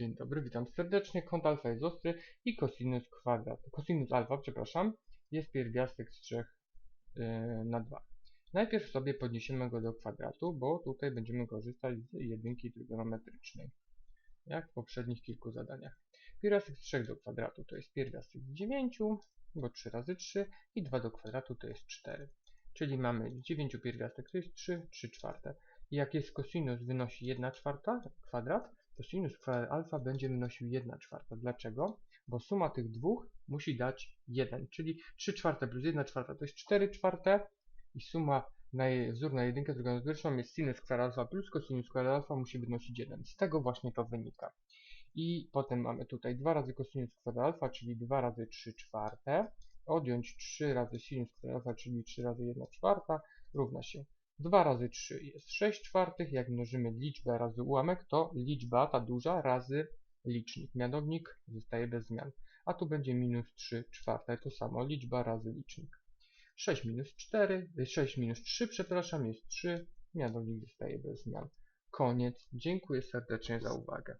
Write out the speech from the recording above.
Dzień dobry, witam serdecznie. Kąt alfa jest ostry i cosinus kwadrat. Cosinus alfa, przepraszam, jest pierwiastek z 3 yy, na 2. Najpierw sobie podniesiemy go do kwadratu, bo tutaj będziemy korzystać z jedynki trygonometrycznej, jak w poprzednich kilku zadaniach. Pierwiastek z 3 do kwadratu to jest pierwiastek z 9, bo 3 razy 3 i 2 do kwadratu to jest 4. Czyli mamy z 9 pierwiastek to jest 3, 3 czwarte. Jak jest cosinus wynosi 1 czwarta kwadrat, to sinus kwadrat alfa będzie wynosił 1 czwarta. Dlaczego? Bo suma tych dwóch musi dać 1, czyli 3 czwarte plus 1 czwarta to jest 4 czwarte i suma na wzór na jedynkę trygonometryczną jest sinus kwadrat alfa plus cosinus kwadrat alfa musi wynosić 1. Z tego właśnie to wynika. I potem mamy tutaj 2 razy cosinus kwadrat alfa, czyli 2 razy 3 czwarte, odjąć 3 razy sinus kwadrat alfa, czyli 3 razy 1 czwarta, równa się 2 razy 3 jest 6 czwartych. Jak mnożymy liczbę razy ułamek, to liczba ta duża razy licznik. Mianownik zostaje bez zmian. A tu będzie minus 3 czwarte. To samo liczba razy licznik. 6 minus 4, 6 minus 3, przepraszam, jest 3. Mianownik zostaje bez zmian. Koniec. Dziękuję serdecznie za uwagę.